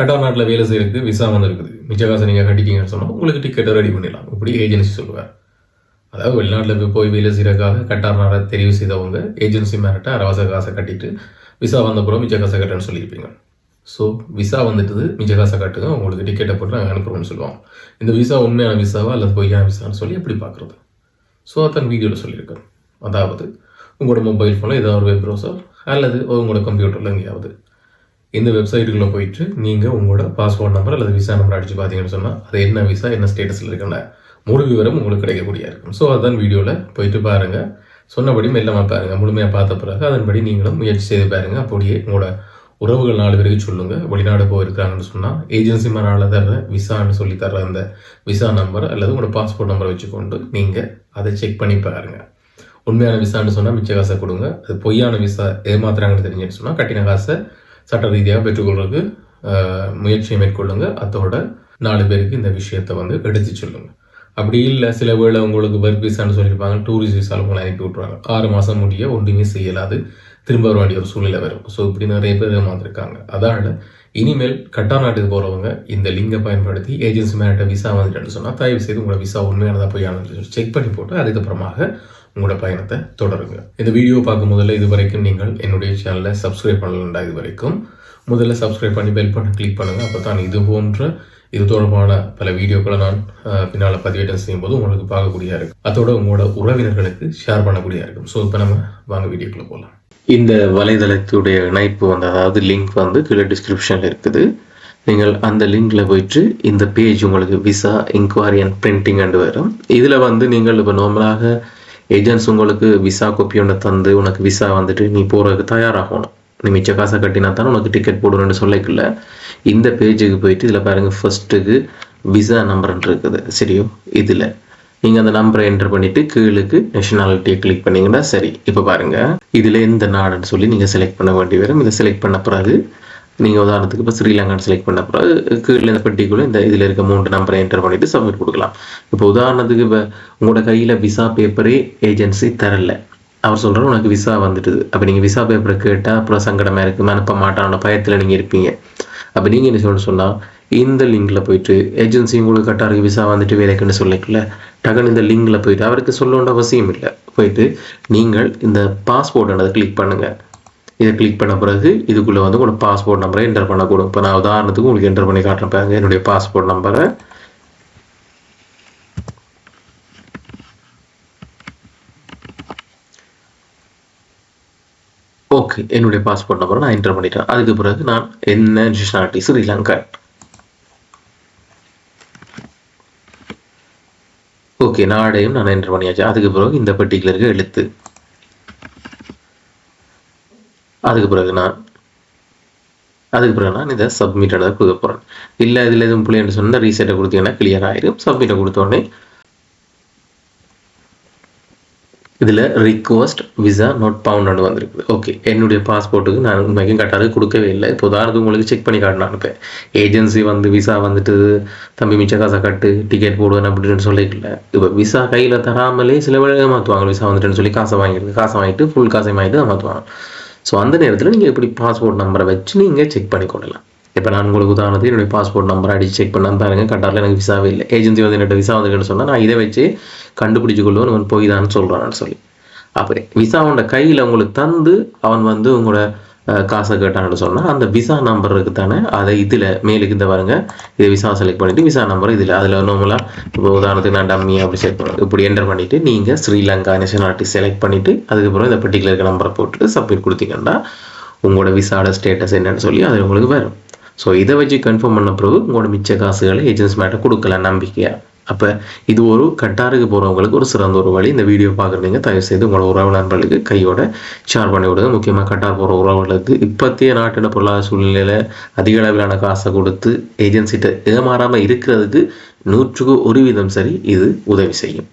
கட்டார் நாட்டில் வேலை செய்யறதுக்கு விசா வந்திருக்குது மிச்ச காசை நீங்கள் கட்டிட்டீங்கன்னு சொன்னால் உங்களுக்கு டிக்கெட்டை ரெடி பண்ணிடலாம். இப்படி ஏஜென்சி சொல்லுவார். அதாவது வெளிநாட்டில் போய் வேலை செய்கிறக்காக கட்டார் நாடை தெரிவு செய்தவங்க ஏஜென்சி மேரட்ட அரவாச காசை கட்டிட்டு விசா வந்தப்புறம் மிச்ச காசை கட்டுன்னு சொல்லியிருப்பீங்க. ஸோ விசா வந்துட்டு மிச்ச காசை கட்டுங்க உங்களுக்கு டிக்கெட்டை போட்டு நாங்கள் அனுப்புகிறோம்னு சொல்லுவோம். இந்த விசா உண்மையான விசாவா அல்லது பொய்யான விசான்னு சொல்லி எப்படி பார்க்குறது? ஸோ அதான் வீடியோவில் சொல்லியிருக்கேன் அதாவது உங்களோட மொபைல் ஃபோனில் ஏதாவது ஒரு வெப் ப்ரௌசர் அல்லது உங்களோட கம்ப்யூட்டரில் எங்கேயாவது இந்த வெப்சைட்டுக்குள்ளே போயிட்டு நீங்கள் உங்களோட பாஸ்போர்ட் நம்பர் அல்லது விசா நம்பர் அடித்து பார்த்தீங்கன்னு சொன்னால் அது என்ன விசா என்ன ஸ்டேட்டஸில் இருக்குல்ல முழு விவரம் உங்களுக்கு கிடைக்கக்கூடிய இருக்கும். ஸோ அதுதான் வீடியோவில் போயிட்டு பாருங்கள் சொன்னபடி மெல்லமாக பாருங்கள் முழுமையாக பார்த்த பிறகு அதன்படி நீங்களும் முயற்சி செய்து பாருங்கள் அப்படியே உங்களோட உறவுகள் நாலு பேருக்கு சொல்லுங்கள் வெளிநாடு போயிருக்காங்கன்னு சொன்னால் ஏஜென்சி மனால தர்ற விசான்னு சொல்லி தர்ற அந்த விசா நம்பர் அல்லது உங்களோட பாஸ்போர்ட் நம்பரை வச்சுக்கொண்டு நீங்கள் அதை செக் பண்ணி பாருங்கள் உண்மையான விசான்னு சொன்னால் மிச்ச காசை கொடுங்க. அது பொய்யான விசா ஏமாத்துறாங்கன்னு தெரிஞ்சுன்னு சொன்னால் கட்டின காசை சட்ட ரீதியாக பெற்றுக்கொள்றதுக்கு முயற்சியை மேற்கொள்ளுங்க. அதோட நாலு பேருக்கு இந்த விஷயத்தை வந்து எடுத்து சொல்லுங்க. அப்படி இல்லை சில வேளை உங்களுக்கு ஒர்க் விசான்னு சொல்லியிருப்பாங்க டூரிஸ்ட் விசாவில் உங்களை அனுப்பி விட்ருவாங்க ஆறு மாதம் முடிய ஒன்றுமே செய்யலாது. திரும்ப வர வேண்டிய ஒரு சூழ்நிலை வரும். ஸோ இப்படி நிறைய பேர் ஏமாந்துருக்காங்க. அதனால் இனிமேல் கட்டா நாட்டுக்கு போகிறவங்க இந்த லிங்கை பயன்படுத்தி ஏஜென்சி மேட்ட விசா வந்துட்டுன்னு சொன்னால் தயவு செய்து உங்களோட விசா உண்மையானதாக போய் செக் பண்ணி போட்டு அதுக்கப்புறமாக உங்களோட பயணத்தை தொடருங்க. இந்த வீடியோ பார்க்கும் முதல்ல இது வரைக்கும் நீங்கள் என்னுடைய சேனலை சப்ஸ்கிரைப் பண்ணலண்டா இது வரைக்கும் முதல்ல சப்ஸ்கிரைப் பண்ணி பெல் பட்டன் கிளிக் பண்ணுங்கள் அப்போ தான் இது போன்ற இது தொடர்பான பல வீடியோக்களை நான் பின்னால் பின்னால பதிவேற்றம் செய்யும்போது உங்களுக்கு பார்க்கக்கூடியா இருக்கும். அதோட உங்களோட உறவினர்களுக்கு ஷேர் பண்ணக்கூடியா இருக்கும். ஸோ இப்போ நம்ம வாங்க வீடியோக்குள்ள போகலாம் இந்த வலைதளத்துடைய இணைப்பு வந்து அதாவது லிங்க் வந்து கீழே டிஸ்கிரிப்ஷனில் இருக்குது. நீங்கள் அந்த லிங்கில் போயிட்டு இந்த பேஜ் உங்களுக்கு visa enquiry and printing and வரும். இதில் வந்து நீங்கள் இப்போ நார்மலாக ஏஜென்ட்ஸ் உங்களுக்கு விசா காப்பி ஒன்று தந்து உனக்கு விசா வந்துட்டு நீ போகிறதுக்கு தயாராகணும். நீ மிச்ச காசை கட்டினா தானே உனக்கு டிக்கெட் போடணும்னு சொல்லிக்கல. இந்த பேஜுக்கு போயிட்டு இதில் பாருங்கள் ஃபர்ஸ்ட்டுக்கு விசா நம்பர்ன்னு இருக்குது. சரியோ? இதில். நீங்கள் அந்த நம்பரை என்டர் பண்ணிவிட்டு கீழுக்கு நேஷனாலிட்டியை கிளிக் பண்ணிங்கன்னா சரி. இப்போ பாருங்கள் இதில் எந்த நாடுன்னு சொல்லி நீங்கள் செலக்ட் பண்ண வேண்டி வரும். இதை செலக்ட் பண்ண பிறகு நீங்கள் உதாரணத்துக்கு இப்போ ஸ்ரீலங்கான்னு செலக்ட் பண்ண பிறகு கீழே இந்த பெட்டிக்குள்ளே இந்த இதில் இருக்க மூன்று நம்பரை என்டர் பண்ணிட்டு சப்மிட் கொடுக்கலாம். இப்போ உதாரணத்துக்கு இப்போ உங்களோட கையில் விசா பேப்பரே ஏஜென்சி தரல. அவர் சொல்கிறார் உனக்கு விசா வந்துட்டுது. அப்போ நீங்கள் விசா பேப்பரை கேட்டால் அப்புறம் சங்கடமாக இருக்குது அனுப்ப மாட்டான பயத்தில் நீங்கள் இருப்பீங்க. அப்போ நீங்கள் என்ன சொல்லணும்னு சொன்னால் இந்த லிங்கில் போயிட்டு ஏஜென்சி உங்களுக்கு கட்டாருக்கு விசா வந்துட்டு வேலைக்குன்னு சொல்லிக்கல டக்குன்னு இந்த லிங்கில் போயிட்டு அவருக்கு சொல்ல வேண்டிய அவசியம் இல்லை. போயிட்டு நீங்கள் இந்த பாஸ்போர்ட் அதை கிளிக் பண்ணுங்கள் இதை கிளிக் பண்ண பிறகு இதுக்குள்ளே வந்து உங்களோட பாஸ்போர்ட் நம்பரை என்டர் பண்ணக்கூடும். இப்போ நான் உதாரணத்துக்கு உங்களுக்கு என்டர் பண்ணி காட்டுறேன் பாருங்க. என்னுடைய பாஸ்போர்ட் நம்பரை ஓகே என்னுடைய பாஸ்போர்ட் நம்பரை நான் என்டர் பண்ணிட்டேன். அதுக்கு பிறகு நான் என்ன நேஷனாலிட்டி ஸ்ரீலங்கா ஓகே நாடையும் நான் என்டர் பண்ணியாச்சு. அதுக்கு பிறகு இந்த பர்டிகுலருக்கு எழுத்து. அதுக்கு பிறகு நான் அதுக்கு பிறகு நான் இதை சப்மிட் தான் கொடுக்க போகிறேன் இல்லை இதில் எதுவும் பிள்ளைன்னு சொன்னால் ரீசெட்டை கொடுத்தீங்கன்னா கிளியர் ஆயிடும் சப்மிட்டை கொடுத்த உடனே இதில் ரிக்வஸ்ட் விசா நாட் பவுண்ட் வந்திருக்குது. ஓகே என்னுடைய பாஸ்போர்ட்டுக்கு நான் உண்மைக்கும் கட்டாது கொடுக்கவே இல்லை. இப்போ உதாரணத்துக்கு உங்களுக்கு செக் பண்ணி காட்டணும் அனுப்பேன் ஏஜென்சி வந்து விசா வந்துட்டு தம்பி மிச்ச காசை கட்டு டிக்கெட் போடுவேன் அப்படின்னு சொல்லிக்கல இப்போ விசா கையில் தராமலே சில வேலை ஏமாற்றுவாங்க விசா வந்துட்டுன்னு சொல்லி காசை வாங்கிடுது. காசை வாங்கிட்டு ஃபுல் காசை வாங்கிட்டு ஏமாற்றுவாங்க ஸோ அந்த நேரத்தில் நீங்கள் இப்படி பாஸ்போர்ட் நம்பரை வச்சு நீங்கள் செக் பண்ணிக்கொள்ளலாம். இப்போ நான் உங்களுக்கு உதாரணத்துக்கு என்னுடைய பாஸ்போர்ட் நம்பரை அடிச்சு செக் பண்ண பாருங்க கட்டாரில் எனக்கு விசாவே இல்லை. ஏஜென்சி வந்து என்னோட விசா வந்துருக்குன்னு சொன்னால் நான் இதை வச்சு கண்டுபிடிச்சு கொள்ளுவேன் அவன் போய் தான் சொல்கிறான்னு சொல்லி. அப்படி விசா அவனோட கையில் உங்களுக்கு தந்து அவன் வந்து உங்களோட காசை கேட்டான்னு சொன்னால் அந்த விசா நம்பர் இருக்குதானே அதை இதில் மேலுக்கு இந்த பாருங்க. இது விசா செலக்ட் பண்ணிவிட்டு விசா நம்பர் இதில் அதில் நார்மலாக இப்போ உதாரணத்துக்கு நான் டம்மி அப்படி செலக்ட் பண்ணுறது இப்படி என்டர் பண்ணிவிட்டு நீங்கள் ஸ்ரீலங்கா நேஷனாலிட்டி செலக்ட் பண்ணிட்டு அதுக்கப்புறம் இந்த பர்டிகுலர் நம்பரை போட்டுட்டு சப்மிட் கொடுத்தீங்கன்னா உங்களோட விசாட ஸ்டேட்டஸ் என்னன்னு சொல்லி அது உங்களுக்கு வரும். ஸோ இதை வச்சு கன்ஃபார்ம் பண்ண பிறகு உங்களோட மிச்ச காசுகளை ஏஜென்சி மேட்ட கொடுக்கலாம் நம்பிக்கையாக அப்போ இது ஒரு கட்டாருக்கு போகிறவங்களுக்கு ஒரு சிறந்த ஒரு வழி. இந்த வீடியோ பார்க்குறீங்க தயவு செய்து உங்களோட உறவு நண்பர்களுக்கு கையோட ஷேர் பண்ணி விடுங்க. முக்கியமாக கட்டார் போகிற உறவுகளுக்கு இப்போத்திய நாட்டின பொருளாதார சூழ்நிலையில் அதிக அளவிலான காசை கொடுத்து ஏஜென்சிட்ட ஏமாறாமல் இருக்கிறதுக்கு நூற்றுக்கு ஒரு வீதம் சரி இது உதவி செய்யும்.